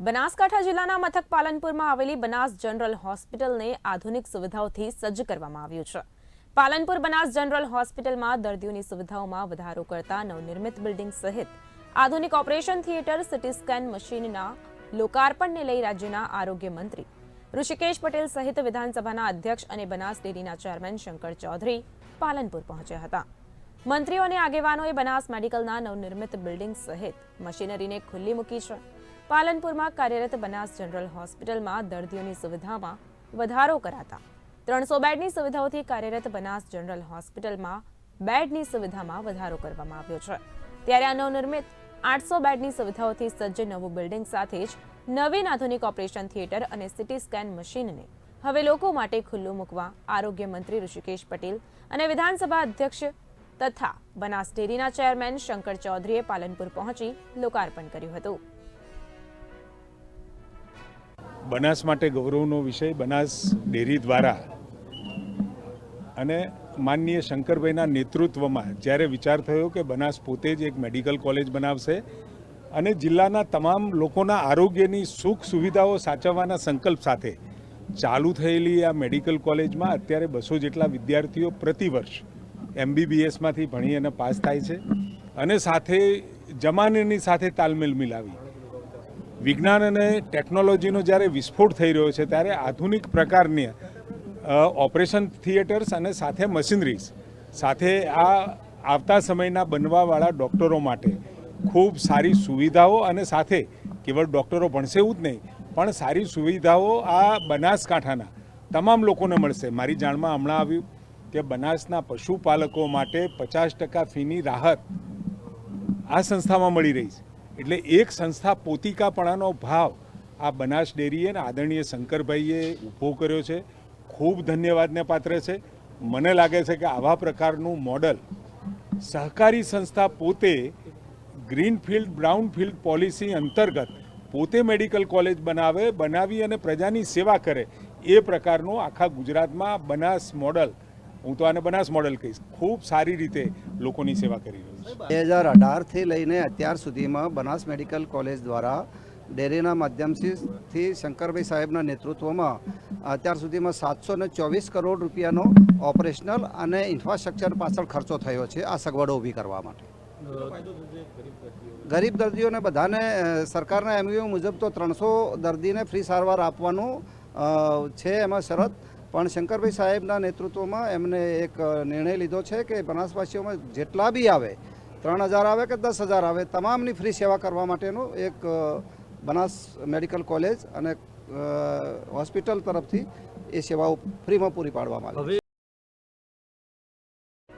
બનાસકાંઠા જિલ્લાના મથક પાલનપુરમાં આવેલી બનાસ જનરલ હોસ્પિટલને આધુનિક સુવિધાઓથી સજ્જ કરવામાં આવ્યું છે. પાલનપુર બનાસ જનરલ હોસ્પિટલમાં દર્દીઓની સુવિધાઓમાં વધારો કરતા નવનિર્મિત બિલ્ડિંગ સહિત આધુનિક ઓપરેશન થિયેટર, સિટી સ્કેન મશીનના લોકાર્પણને લઈ રાજ્યના આરોગ્ય મંત્રી ઋષિકેશ પટેલ સહિત વિધાનસભાના અધ્યક્ષ અને બનાસ ડેરીના ચેરમેન શંકર ચૌધરી પાલનપુર પહોંચ્યા હતા. મંત્રીઓ અને આગેવાનોએ બનાસ મેડિકલના નવનિર્મિત બિલ્ડિંગ સહિત મશીનરીને ખુલ્લી મૂકી છે. પાલનપુરમાં કાર્યરત બનાસ જનરલ હોસ્પિટલમાં દર્દીઓની સુવિધામાં વધારો કરાતા. ત્રણસો બેડની સુવિધાઓથી કાર્યરત બનાસ જનરલ હોસ્પિટલમાં બેડની સુવિધામાં વધારો કરવામાં આવ્યો છે. ત્યારે આ નવનિર્મિત આઠસો બેડની સુવિધાઓથી સજ્જ નવું બિલ્ડિંગ સાથે જ નવીન આધુનિક ઓપરેશન થિયેટર અને સીટી સ્કેન મશીનને હવે લોકો માટે ખુલ્લું મૂકવા આરોગ્ય મંત્રી ઋષિકેશ પટેલ અને વિધાનસભા અધ્યક્ષ તથા બનાસ ડેરીના ચેરમેન શંકર ચૌધરીએ પાલનપુર પહોંચી લોકાર્પણ કર્યું હતું. બનાસ માટે ગૌરવનો વિષય બનાસ ડેરી દ્વારા. અને માનનીય શંકરભાઈના નેતૃત્વમાં જ્યારે વિચાર થયો કે બનાસ પોતે જ એક મેડિકલ કોલેજ બનાવશે અને જિલ્લાના તમામ લોકોના આરોગ્યની સુખ સુવિધાઓ સાચવવાના સંકલ્પ સાથે ચાલુ થયેલી આ મેડિકલ કોલેજમાં અત્યારે બસો જેટલા વિદ્યાર્થીઓ પ્રતિવર્ષ એમબીબીએસમાંથી ભણી અને પાસ થાય છે. અને સાથે જમાનેની સાથે તાલમેલ મિલાવી. વિજ્ઞાન અને ટેકનોલોજીનો જ્યારે વિસ્ફોટ થઈ રહ્યો છે, ત્યારે આધુનિક પ્રકારની ઓપરેશન થિયેટર્સ અને સાથે મશીનરીઝ, સાથે આ આવતા સમયના બનવાવાળા ડૉક્ટરો માટે ખૂબ સારી સુવિધાઓ અને સાથે કેવળ ડૉક્ટરો ભણશે એવું જ નહીં, પણ સારી સુવિધાઓ આ બનાસકાંઠાના તમામ લોકોને મળશે. મારી જાણમાં હમણાં આવ્યું કે બનાસના પશુપાલકો માટે પચાસ ટકા ફીની રાહત આ સંસ્થામાં મળી રહી છે. એટલે એક સંસ્થા પોતિકાપણાનો ભાવ આ બનાસ ડેરીએ અને આદરણીય શંકરભાઈએ ઊભો કર્યો છે. ખૂબ ધન્યવાદને પાત્ર છે. મને લાગે છે કે આવા પ્રકારનું મોડલ સહકારી સંસ્થા પોતે ગ્રીનફિલ્ડ, બ્રાઉનફિલ્ડ પોલિસી અંતર્ગત પોતે મેડિકલ કોલેજ બનાવે, બનાવી અને પ્રજાની સેવા કરે એ પ્રકારનું આખા ગુજરાતમાં બનાસ મોડલ હું તો આને બનાસ મોડેલ કહીશ. ખૂબ સારી રીતે લોકોની સેવા કરી રહ્યો બે હજાર અઢારથી લઈને અત્યાર સુધીમાં બનાસ મેડિકલ કોલેજ દ્વારા ડેરીના માધ્યમથી શંકરભાઈ સાહેબના નેતૃત્વમાં અત્યાર સુધીમાં સાતસો ને ચોવીસ કરોડ રૂપિયાનો ઓપરેશનલ અને ઇન્ફ્રાસ્ટ્રક્ચર પાછળ ખર્ચો થયો છે આ સગવડો ઊભી કરવા માટે. ગરીબ દર્દીઓને બધાને સરકારના એમયુ મુજબ તો ત્રણસો દર્દીને ફ્રી સારવાર આપવાનું છે એમાં શરત. પણ શંકરભાઈ સાહેબના નેતૃત્વમાં એમને એક નિર્ણય લીધો છે કે બનાસવાસીઓમાં જેટલા બી આવે, ત્રણ હજાર આવે કે દસ હજાર આવે, તમામની ફ્રી સેવા કરવા માટેનું એક બનાસ મેડિકલ કોલેજ અને હોસ્પિટલ તરફથી એ સેવાઓ ફ્રીમાં પૂરી પાડવામાં આવે